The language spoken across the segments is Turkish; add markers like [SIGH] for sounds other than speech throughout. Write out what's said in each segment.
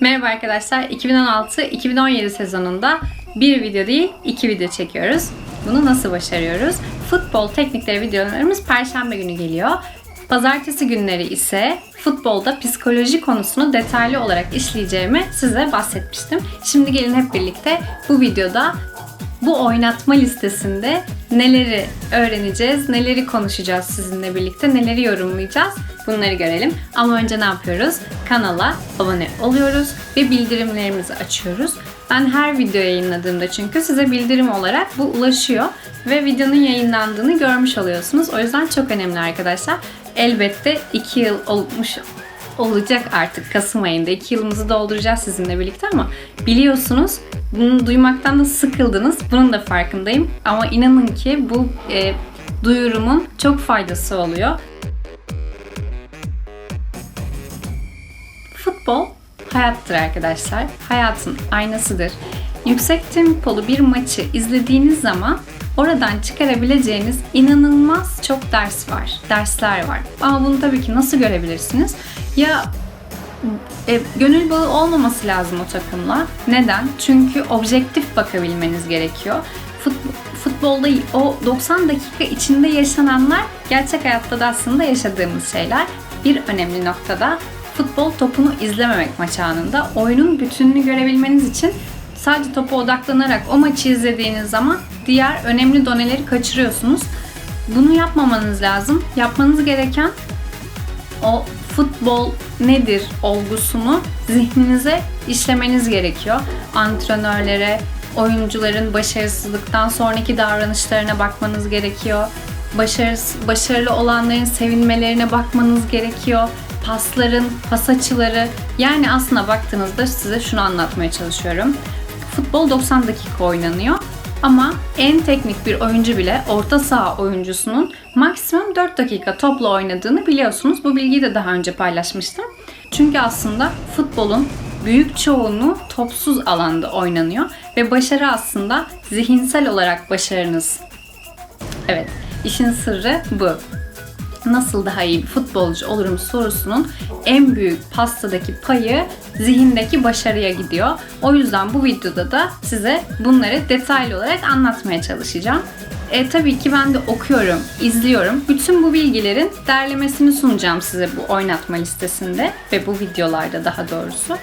Merhaba arkadaşlar. 2016-2017 sezonunda bir video değil, iki video çekiyoruz. Bunu nasıl başarıyoruz? Futbol teknikleri videolarımız perşembe günü geliyor. Pazartesi günleri ise futbolda psikoloji konusunu detaylı olarak işleyeceğimi size bahsetmiştim. Şimdi gelin hep birlikte bu videoda bu oynatma listesinde neleri öğreneceğiz, neleri konuşacağız sizinle birlikte, neleri yorumlayacağız bunları görelim. Ama önce ne yapıyoruz? Kanala abone oluyoruz ve bildirimlerimizi açıyoruz. Ben her video yayınladığımda çünkü size bildirim olarak bu ulaşıyor ve videonun yayınlandığını görmüş oluyorsunuz. O yüzden çok önemli arkadaşlar. Elbette 2 yıl olmuş olacak artık Kasım ayında. 2 yılımızı dolduracağız sizinle birlikte ama biliyorsunuz bunu duymaktan da sıkıldınız. Bunun da farkındayım. Ama inanın ki bu e, duyurumun çok faydası oluyor. Futbol hayattır arkadaşlar. Hayatın aynasıdır. Yüksek tempolu bir maçı izlediğiniz zaman oradan çıkarabileceğiniz inanılmaz çok ders var, dersler var. Ama bunu tabii ki nasıl görebilirsiniz? Ya e, gönül bağı olmaması lazım o takımla. Neden? Çünkü objektif bakabilmeniz gerekiyor. Futbol, futbolda o 90 dakika içinde yaşananlar gerçek hayatta da aslında yaşadığımız şeyler. Bir önemli noktada futbol topunu izlememek maç anında. Oyunun bütününü görebilmeniz için sadece topa odaklanarak o maçı izlediğiniz zaman diğer önemli doneleri kaçırıyorsunuz. Bunu yapmamanız lazım. Yapmanız gereken o futbol nedir olgusunu zihninize işlemeniz gerekiyor. Antrenörlere, oyuncuların başarısızlıktan sonraki davranışlarına bakmanız gerekiyor. Başarıs, başarılı olanların sevinmelerine bakmanız gerekiyor. Pasların, pas açıları. Yani aslında baktığınızda size şunu anlatmaya çalışıyorum. Futbol 90 dakika oynanıyor. Ama en teknik bir oyuncu bile orta saha oyuncusunun maksimum 4 dakika topla oynadığını biliyorsunuz. Bu bilgiyi de daha önce paylaşmıştım. Çünkü aslında futbolun büyük çoğunluğu topsuz alanda oynanıyor ve başarı aslında zihinsel olarak başarınız. Evet, işin sırrı bu nasıl daha iyi bir futbolcu olurum sorusunun en büyük pastadaki payı zihindeki başarıya gidiyor. O yüzden bu videoda da size bunları detaylı olarak anlatmaya çalışacağım. E, tabii ki ben de okuyorum, izliyorum. Bütün bu bilgilerin derlemesini sunacağım size bu oynatma listesinde ve bu videolarda daha doğrusu.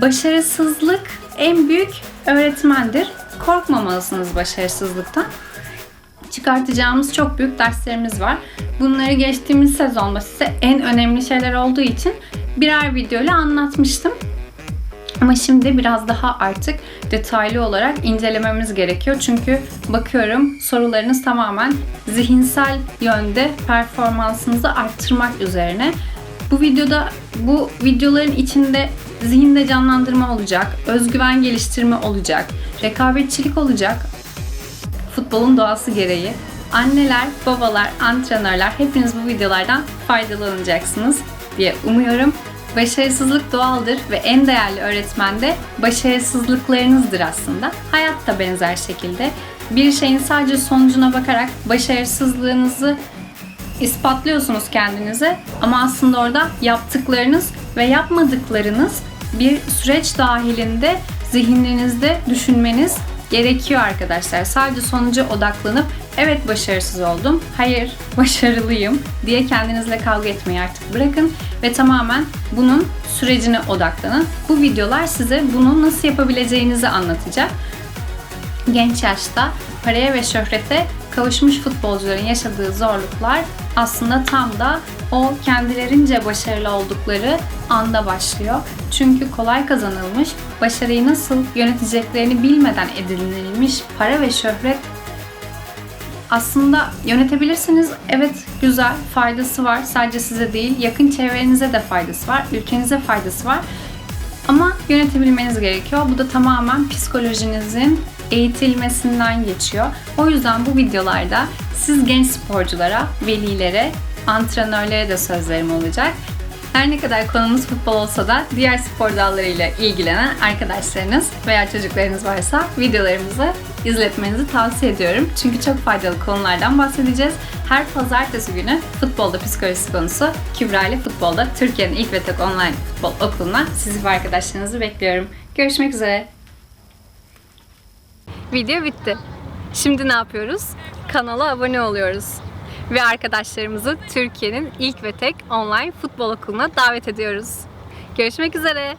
Başarısızlık en büyük öğretmendir. Korkmamalısınız başarısızlıktan çıkartacağımız çok büyük derslerimiz var. Bunları geçtiğimiz sezonda size en önemli şeyler olduğu için birer videoyla anlatmıştım. Ama şimdi biraz daha artık detaylı olarak incelememiz gerekiyor. Çünkü bakıyorum sorularınız tamamen zihinsel yönde performansınızı arttırmak üzerine. Bu videoda bu videoların içinde zihinde canlandırma olacak, özgüven geliştirme olacak, rekabetçilik olacak futbolun doğası gereği. Anneler, babalar, antrenörler hepiniz bu videolardan faydalanacaksınız diye umuyorum. Başarısızlık doğaldır ve en değerli öğretmen de başarısızlıklarınızdır aslında. Hayat da benzer şekilde. Bir şeyin sadece sonucuna bakarak başarısızlığınızı ispatlıyorsunuz kendinize ama aslında orada yaptıklarınız ve yapmadıklarınız bir süreç dahilinde zihninizde düşünmeniz gerekiyor arkadaşlar. Sadece sonuca odaklanıp evet başarısız oldum, hayır [LAUGHS] başarılıyım diye kendinizle kavga etmeyi artık bırakın ve tamamen bunun sürecine odaklanın. Bu videolar size bunu nasıl yapabileceğinizi anlatacak. Genç yaşta paraya ve şöhrete kavuşmuş futbolcuların yaşadığı zorluklar aslında tam da o kendilerince başarılı oldukları anda başlıyor. Çünkü kolay kazanılmış, başarıyı nasıl yöneteceklerini bilmeden edinilmiş para ve şöhret aslında yönetebilirsiniz. Evet güzel, faydası var. Sadece size değil, yakın çevrenize de faydası var, ülkenize faydası var. Ama yönetebilmeniz gerekiyor. Bu da tamamen psikolojinizin eğitilmesinden geçiyor. O yüzden bu videolarda siz genç sporculara, velilere, antrenörlere de sözlerim olacak. Her ne kadar konumuz futbol olsa da diğer spor dallarıyla ilgilenen arkadaşlarınız veya çocuklarınız varsa videolarımızı izletmenizi tavsiye ediyorum. Çünkü çok faydalı konulardan bahsedeceğiz. Her pazartesi günü futbolda psikolojisi konusu Kübra ile futbolda Türkiye'nin ilk ve tek online futbol okuluna sizi ve arkadaşlarınızı bekliyorum. Görüşmek üzere. Video bitti. Şimdi ne yapıyoruz? Kanala abone oluyoruz. Ve arkadaşlarımızı Türkiye'nin ilk ve tek online futbol okuluna davet ediyoruz. Görüşmek üzere.